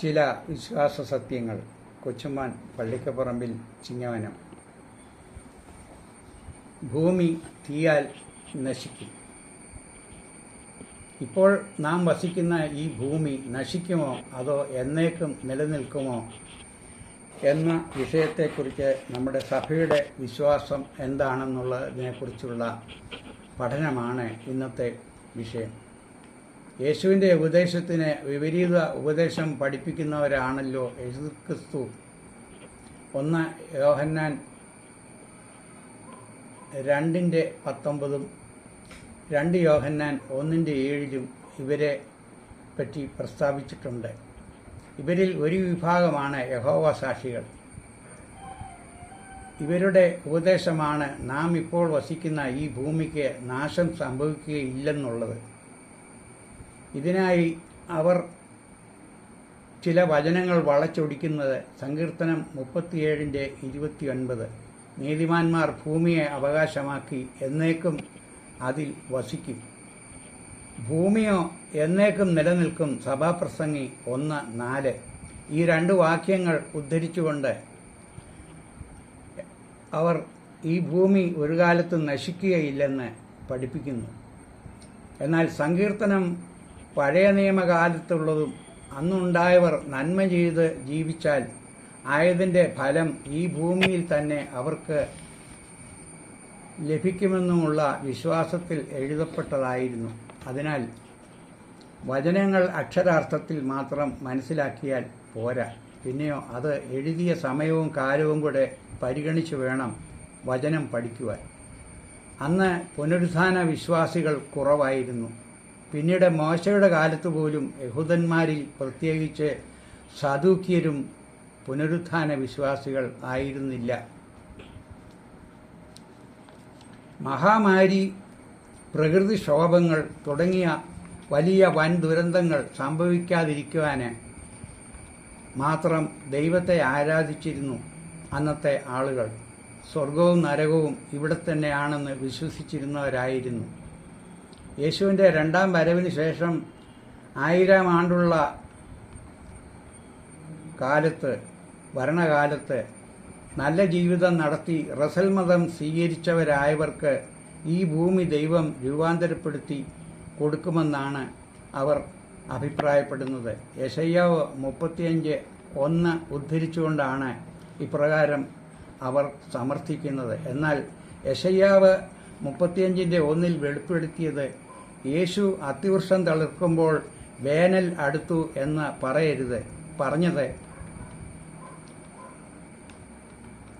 ചില വിശ്വാസ സത്യങ്ങൾ. കൊച്ചുമാൻ പള്ളിക്കപ്പറമ്പിൽ ചിങ്ങവനം. ഭൂമി തീയാൽ നശിക്കും. ഇപ്പോൾ നാം വസിക്കുന്ന ഈ ഭൂമി നശിക്കുമോ? അതോ എന്നേക്കും നിലനിൽക്കുമോ? എന്ന വിഷയത്തെക്കുറിച്ച് നമ്മുടെ സഭയുടെ വിശ്വാസം എന്താണെന്നുള്ളതിനെക്കുറിച്ചുള്ള പഠനമാണ് ഇന്നത്തെ വിഷയം. യേശുവിന്റെ ഉപദേശത്തിന് വിപരീത ഉപദേശം പഠിപ്പിക്കുന്നവരാണല്ലോ യേശുക്രിസ്തു ഒന്ന് യോഹന്നാൻ രണ്ടിന്റെ പത്തൊമ്പതും രണ്ട് യോഹന്നാൻ ഒന്നിന്റെ ഏഴിലും ഇവരെ പറ്റി പ്രസ്താവിച്ചിട്ടുണ്ട്. ഇവരിൽ ഒരു വിഭാഗമാണ് യഹോവ സാക്ഷികൾ. ഇവരുടെ ഉപദേശമാണ് നാം ഇപ്പോൾ വസിക്കുന്ന ഈ ഭൂമിക്ക് നാശം സംഭവിക്കുകയില്ലെന്നുള്ളത്. ഇതിനായി അവർ ചില വചനങ്ങൾ വളച്ചൊടിക്കുന്നത് സങ്കീർത്തനം മുപ്പത്തിയേഴിന്റെ ഇരുപത്തിയൊൻപത്. നീതിമാന്മാർ ഭൂമിയെ അവകാശമാക്കി എന്നേക്കും അതിൽ വസിക്കും. ഭൂമിയോ എന്നേക്കും നിലനിൽക്കും സഭാപ്രസംഗി ഒന്ന് നാല്. ഈ രണ്ട് വാക്യങ്ങൾ ഉദ്ധരിച്ചുകൊണ്ട് അവർ ഈ ഭൂമി ഒരു കാലത്തും നശിക്കുകയില്ലെന്ന് പഠിപ്പിക്കുന്നു. എന്നാൽ സങ്കീർത്തനം പഴയ നിയമകാലത്തുള്ളതും അന്നുണ്ടായവർ നന്മ ചെയ്ത് ജീവിച്ചാൽ ആയതിന്റെ ഫലം ഈ ഭൂമിയിൽ തന്നെ അവർക്ക് ലഭിക്കുമെന്നുമുള്ള വിശ്വാസത്തിൽ എഴുതപ്പെട്ടതായിരുന്നു. അതിനാൽ വചനങ്ങൾ അക്ഷരാർത്ഥത്തിൽ മാത്രം മനസ്സിലാക്കിയാൽ പോരാ. പിന്നെയോ അത് എഴുതിയ സമയവും കാലവും കൂടെ പരിഗണിച്ച് വേണം വചനം പഠിക്കുവാൻ. അന്ന് പുനരുദ്ധാന വിശ്വാസികൾ കുറവായിരുന്നു. പിന്നീട് മോശയുടെ കാലത്ത് പോലും യഹൂദന്മാരിൽ പ്രത്യേകിച്ച് സദൂക്യരും പുനരുത്ഥാന വിശ്വാസികൾ ആയിരുന്നില്ല. മഹാമാരി പ്രകൃതിക്ഷോഭങ്ങൾ തുടങ്ങിയ വലിയ വൻ ദുരന്തങ്ങൾ സംഭവിക്കാതിരിക്കുവാന് മാത്രം ദൈവത്തെ ആരാധിച്ചിരുന്നു അന്നത്തെ ആളുകൾ. സ്വർഗവും നരകവും ഇവിടെ തന്നെയാണെന്ന് വിശ്വസിച്ചിരുന്നവരായിരുന്നു. യേശുവിന്റെ രണ്ടാം വരവിന് ശേഷം ആയിരം ആണ്ടുള്ള കാലത്ത് ഭരണകാലത്ത് നല്ല ജീവിതം നടത്തി റസൽ മതം സ്വീകരിച്ചവരായവർക്ക് ഈ ഭൂമി ദൈവം രൂപാന്തരപ്പെടുത്തി കൊടുക്കുമെന്നാണ് അവർ അഭിപ്രായപ്പെടുന്നത്. യശയ്യാവ് മുപ്പത്തിയഞ്ച് ഒന്ന് ഉദ്ധരിച്ചുകൊണ്ടാണ് ഇപ്രകാരം അവർ സമർത്ഥിക്കുന്നത്. എന്നാൽ യശയ്യാവ് മുപ്പത്തിയഞ്ചിന്റെ ഒന്നിൽ വെളിപ്പെടുത്തിയത് യേശു അത്തിവൃക്ഷം തളിർക്കുമ്പോൾ വേനൽ അടുത്തു എന്ന് പറയരുത് പറഞ്ഞത്.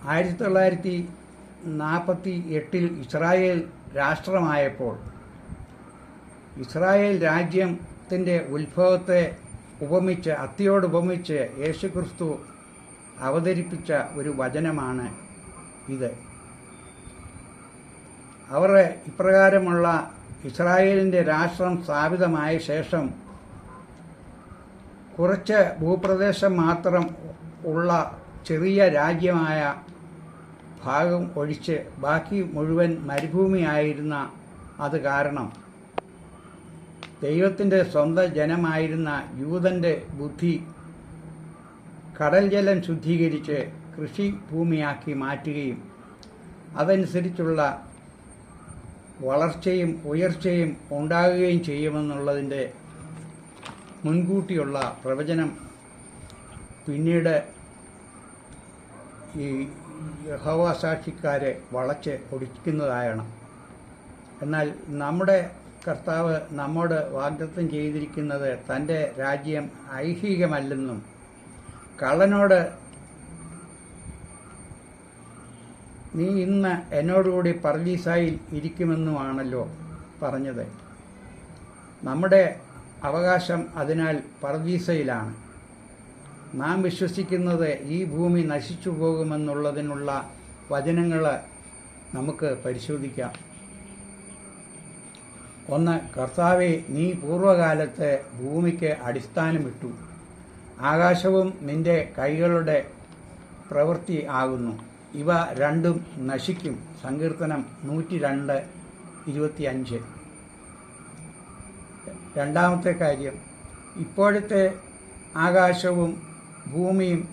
ആയിരത്തി തൊള്ളായിരത്തി നാൽപ്പത്തി എട്ടിൽ ഇസ്രായേൽ രാഷ്ട്രമായപ്പോൾ ഇസ്രായേൽ രാജ്യത്തിന്റെ ഉത്ഭവത്തെ ഉപമിച്ച് അത്തിയോട് ഉപമിച്ച് യേശുക്രിസ്തു അവതരിപ്പിച്ച ഒരു വചനമാണ് ഇത്. അവർ ഇപ്രകാരമുള്ള ഇസ്രായേലിന്റെ രാഷ്ട്രം സ്ഥാപിതമായ ശേഷം കുറച്ച് ഭൂപ്രദേശം മാത്രം ഉള്ള ചെറിയ രാജ്യമായ ഭാഗം ഒഴിച്ച് ബാക്കി മുഴുവൻ മരുഭൂമിയായിരുന്ന അത് കാരണം. ദൈവത്തിന്റെ സ്വന്തം ജനമായിരുന്ന യൂതന്റെ ബുദ്ധി കടൽ ജലം ശുദ്ധീകരിച്ച് കൃഷി ഭൂമിയാക്കി മാറ്റുകയും അതനുസരിച്ചുള്ള വളർച്ചയും ഉയർച്ചയും ഉണ്ടാകുകയും ചെയ്യുമെന്നുള്ളതിന്റെ മുൻകൂട്ടിയുള്ള പ്രവചനം പിന്നീട് ഈ യഹോവ സാക്ഷിക്കാരെ വളച്ച് ഒടിക്കുന്നതായാണ് എന്നാൽ നമ്മുടെ കർത്താവ് നമ്മോട് വാഗ്ദത്തം ചെയ്തിരിക്കുന്നത് തന്റെ രാജ്യം ഐഹികമല്ലെന്നും കള്ളനോട് നീ ഇന്ന് എന്നോടുകൂടി പർലീസായിൽ ഇരിക്കുമെന്നുമാണല്ലോ പറഞ്ഞത്. നമ്മുടെ അവകാശം അതിനാൽ പർദീസയിലാണ് നാം വിശ്വസിക്കുന്നത് ഈ ഭൂമി നശിച്ചു പോകുമെന്നുള്ളതിനുള്ള വചനങ്ങൾ നമുക്ക് പരിശോധിക്കാം. ഒന്ന് കർത്താവെ നീ പൂർവകാലത്ത് ഭൂമിക്ക് അടിസ്ഥാനമിട്ടു. ആകാശവും നിന്റെ കൈകളുടെ പ്രവൃത്തി ആകുന്നു. ഇവ രണ്ടും നശിക്കും. സങ്കീർത്തനം നൂറ്റി രണ്ട് ഇരുപത്തിയഞ്ച്. രണ്ടാമത്തെ കാര്യം ഇപ്പോഴത്തെ ആകാശവും ഭൂമിയും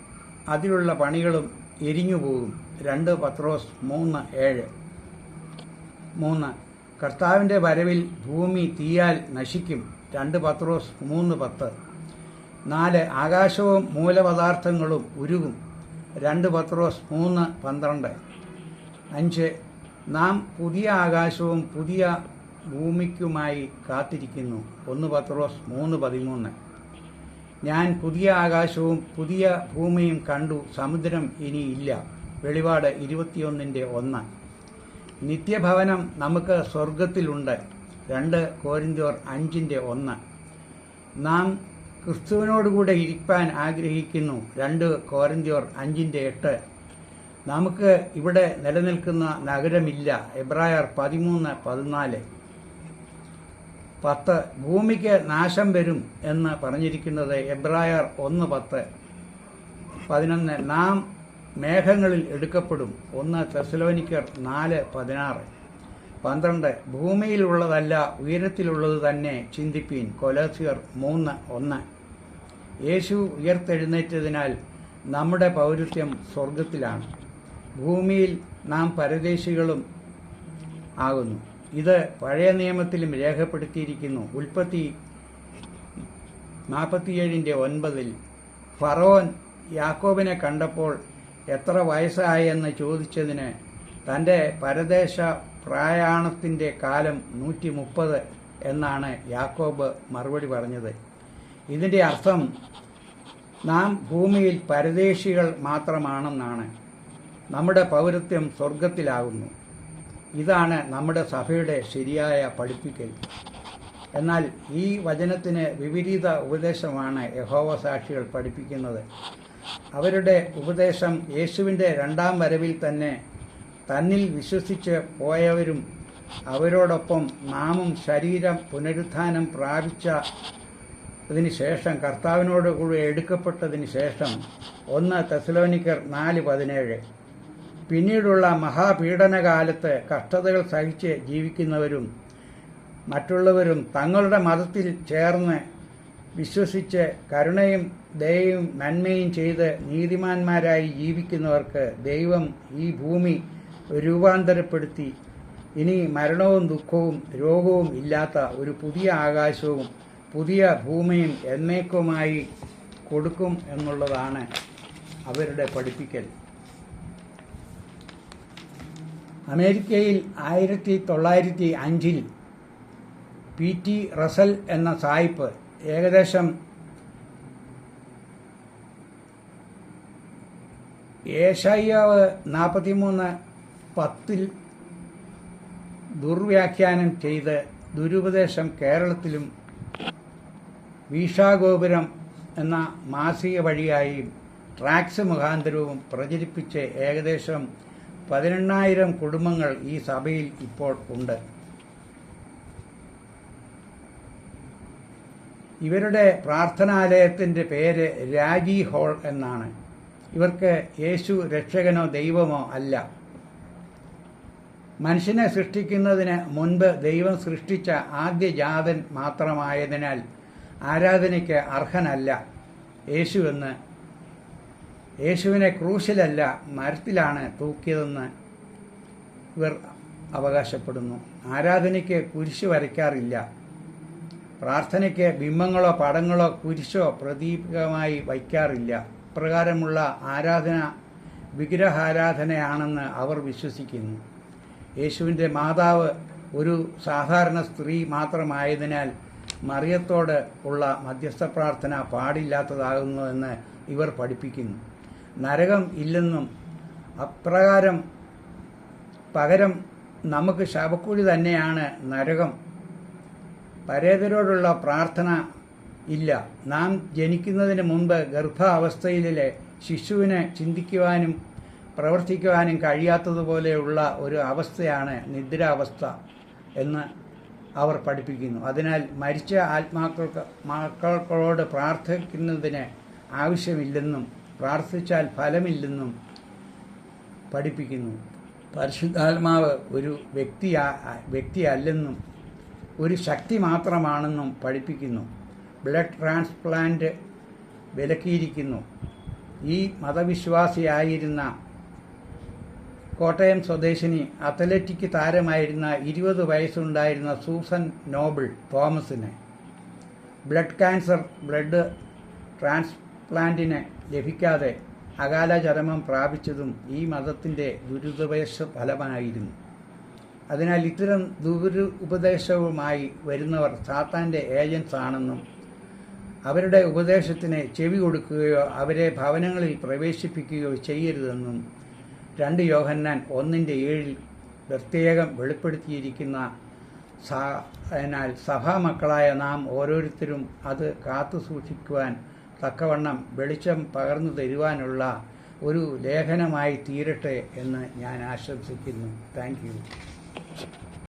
അതിലുള്ള പണികളും എരിഞ്ഞുപോകും രണ്ട് പത്രോസ് മൂന്ന് ഏഴ്. മൂന്ന് കർത്താവിന്റെ വരവിൽ ഭൂമി തീയാൽ നശിക്കും. രണ്ട് പത്രോസ് മൂന്ന് പത്ത്. നാല് ആകാശവും മൂലപദാർത്ഥങ്ങളും ഉരുകും. രണ്ട് പത്രോസ് മൂന്ന് പന്ത്രണ്ട്. അഞ്ച് നാം പുതിയ ആകാശവും പുതിയ ഭൂമിക്കുമായി കാത്തിരിക്കുന്നു. ഒന്ന് പത്രോസ് മൂന്ന് പതിമൂന്ന്. ഞാൻ പുതിയ ആകാശവും പുതിയ ഭൂമിയും കണ്ടു സമുദ്രം ഇനി ഇല്ല. വെളിപാട് ഇരുപത്തിയൊന്നിന്റെ ഒന്ന്. നിത്യഭവനം നമുക്ക് സ്വർഗത്തിലുണ്ട് രണ്ട് കോരിന്തോർ അഞ്ചിന്റെ ഒന്ന്. നാം ക്രിസ്തുവിനോടുകൂടെ ഇരിക്കാൻ ആഗ്രഹിക്കുന്നു. രണ്ട് കോരന്തിയോർ അഞ്ചിന്റെ എട്ട്. നമുക്ക് ഇവിടെ നിലനിൽക്കുന്ന നഗരമില്ല. എബ്രായർ പതിമൂന്ന് പതിനാല്. പത്ത് ഭൂമിക്ക് നാശം വരും എന്ന് പറഞ്ഞിരിക്കുന്നത് എബ്രായർ ഒന്ന് പത്ത്. പതിനൊന്ന് നാം മേഘങ്ങളിൽ എടുക്കപ്പെടും. ഒന്ന് തെസലോനിക്കർ നാല് പതിനാറ്. പന്ത്രണ്ട് ഭൂമിയിലുള്ളതല്ല ഉയരത്തിലുള്ളത് തന്നെ ചിന്തിപ്പീൻ. കൊലോസിയർ മൂന്ന് ഒന്ന്. യേശു ഉയർത്തെഴുന്നേറ്റതിനാൽ നമ്മുടെ പൗരത്യം സ്വർഗത്തിലാണ് ഭൂമിയിൽ നാം പരദേശികളും ആകുന്നു. ഇത് പഴയ നിയമത്തിലും രേഖപ്പെടുത്തിയിരിക്കുന്നു. ഉൽപ്പത്തി നാൽപ്പത്തിയേഴിന്റെ ഒൻപതിൽ ഫറോൻ യാക്കോബിനെ കണ്ടപ്പോൾ എത്ര വയസ്സായെന്ന് ചോദിച്ചതിന് തന്റെ പരദേശ പ്രായാണത്തിന്റെ കാലം നൂറ്റി മുപ്പത് എന്നാണ് യാക്കോബ് മറുപടി പറഞ്ഞത്. ഇതിന്റെ അർത്ഥം നാം ഭൂമിയിൽ പരദേശികൾ മാത്രമാണെന്നാണ്. നമ്മുടെ പൗരത്വം സ്വർഗത്തിലാകുന്നു ഇതാണ് നമ്മുടെ സഭയുടെ ശരിയായ പഠിപ്പിക്കൽ. എന്നാൽ ഈ വചനത്തിന് വിപരീത ഉപദേശമാണ് യഹോവ സാക്ഷികൾ പഠിപ്പിക്കുന്നത്. അവരുടെ ഉപദേശം യേശുവിന്റെ രണ്ടാം വരവിൽ തന്നെ തന്നിൽ വിശ്വസിച്ച് പോയവരും അവരോടൊപ്പം നാമും ശരീരം പുനരുത്ഥാനം പ്രാപിച്ച അതിന് ശേഷം കർത്താവിനോട് കൂടി എടുക്കപ്പെട്ടതിന് ശേഷം ഒന്ന് തെസലോനിക്കർ നാല് പതിനേഴ്. പിന്നീടുള്ള മഹാപീഡനകാലത്ത് കഷ്ടതകൾ സഹിച്ച് ജീവിക്കുന്നവരും മറ്റുള്ളവരും തങ്ങളുടെ മതത്തിൽ ചേർന്ന് വിശ്വസിച്ച് കരുണയും ദയയും നന്മയും ചെയ്ത് നീതിമാന്മാരായി ജീവിക്കുന്നവർക്ക് ദൈവം ഈ ഭൂമി രൂപാന്തരപ്പെടുത്തി. ഇനി മരണവും ദുഃഖവും രോഗവും ഇല്ലാത്ത ഒരു പുതിയ ആകാശവും പുതിയ ഭൂമിയും എന്നേക്കുമായി കൊടുക്കും എന്നുള്ളതാണ് അവരുടെ പഠിപ്പിക്കൽ. അമേരിക്കയിൽ ആയിരത്തി തൊള്ളായിരത്തി അഞ്ചിൽ പി ടി റസൽ എന്ന സായിപ്പ് ഏകദേശം ഏഷ്യാവ് നാൽപ്പത്തിമൂന്ന് പത്തിൽ ദുർവ്യാഖ്യാനം ചെയ്ത് ദുരുപദേശം കേരളത്തിലും വീഷാഗോപുരം എന്ന മാസിക വഴിയായും ട്രാക്സ് മുഖാന്തരവും പ്രചരിപ്പിച്ച് ഏകദേശം പതിനെണ്ണായിരം കുടുംബങ്ങൾ ഈ സഭയിൽ ഇപ്പോൾ ഉണ്ട്. ഇവരുടെ പ്രാർത്ഥനാലയത്തിന്റെ പേര് രാജി ഹോൾ എന്നാണ്. ഇവർക്ക് യേശു രക്ഷകനോ ദൈവമോ അല്ല. മനുഷ്യനെ സൃഷ്ടിക്കുന്നതിന് മുൻപ് ദൈവം സൃഷ്ടിച്ച ആദ്യ ജാതൻ മാത്രമായതിനാൽ ആരാധനയ്ക്ക് അർഹനല്ല. യേശുവെന്ന് യേശുവിനെ ക്രൂശിലല്ല മരത്തിലാണ് തൂക്കിയതെന്ന് ഇവർ അവകാശപ്പെടുന്നു. ആരാധനയ്ക്ക് കുരിശ് വരയ്ക്കാറില്ല. പ്രാർത്ഥനയ്ക്ക് ബിംബങ്ങളോ പടങ്ങളോ കുരിശോ പ്രതീകമായി വയ്ക്കാറില്ല. ഇപ്രകാരമുള്ള ആരാധന വിഗ്രഹാരാധനയാണെന്ന് അവർ വിശ്വസിക്കുന്നു. യേശുവിന്റെ മാതാവ് ഒരു സാധാരണ സ്ത്രീ മാത്രമായതിനാൽ മറിയത്തോട് ഉള്ള മധ്യസ്ഥ പ്രാർത്ഥന പാടില്ലാത്തതാകുന്നുവെന്ന് ഇവർ പഠിപ്പിക്കുന്നു. നരകം ഇല്ലെന്നും അപ്രകാരം പകരം നമുക്ക് ശവക്കുഴി തന്നെയാണ് നരകം. പരേതരോടുള്ള പ്രാർത്ഥന ഇല്ല. നാം ജനിക്കുന്നതിന് മുൻപ് ഗർഭാവസ്ഥയിലെ ശിശുവിനെ ചിന്തിക്കുവാനും പ്രവർത്തിക്കുവാനും കഴിയാത്തതുപോലെയുള്ള ഒരു അവസ്ഥയാണ് നിദ്രാവസ്ഥ എന്ന് അവർ പഠിപ്പിക്കുന്നു. അതിനാൽ മരിച്ച ആത്മാക്കൾക്ക് മക്കൾക്കളോട് പ്രാർത്ഥിക്കുന്നതിന് ആവശ്യമില്ലെന്നും പ്രാർത്ഥിച്ചാൽ ഫലമില്ലെന്നും പഠിപ്പിക്കുന്നു. പരിശുദ്ധാത്മാവ് ഒരു വ്യക്തിയാ വ്യക്തിയല്ലെന്നും ഒരു ശക്തി മാത്രമാണെന്നും പഠിപ്പിക്കുന്നു. ബ്ലഡ് ട്രാൻസ്പ്ലാന്റ് വിലക്കിയിരിക്കുന്നു. ഈ മതവിശ്വാസിയായിരുന്ന കോട്ടയം സ്വദേശിനി അത്ലറ്റിക് താരമായിരുന്ന ഇരുപത് വയസ്സുണ്ടായിരുന്ന സൂസൻ നോബിൾ തോമസിന് ബ്ലഡ് ക്യാൻസർ ബ്ലഡ് ട്രാൻസ്പ്ലാന്റിന് ലഭിക്കാതെ അകാല ചരമം പ്രാപിച്ചതും ഈ മതത്തിന്റെ ദുരുപദേശ ഫലമായിരുന്നു. അതിനാൽ ഇത്തരം ദുരു ഉപദേശവുമായി വരുന്നവർ സാത്താന്റെ ഏജൻസ് ആണെന്നും അവരുടെ ഉപദേശത്തിന് ചെവി കൊടുക്കുകയോ അവരെ ഭവനങ്ങളിൽ പ്രവേശിപ്പിക്കുകയോ ചെയ്യരുതെന്നും രണ്ട് യോഹന്നാൻ ഒന്നിന്റെ ഏഴിൽ പ്രത്യേകം വെളിപ്പെടുത്തിയിരിക്കുന്ന അതിനാൽ സഭാമക്കളായ നാം ഓരോരുത്തരും അത് കാത്തു സൂക്ഷിക്കുവാൻ തക്കവണ്ണം വെളിച്ചം പകർന്നു തരുവാനുള്ള ഒരു ലേഖനമായി തീരട്ടെ എന്ന് ഞാൻ ആശംസിക്കുന്നു. താങ്ക്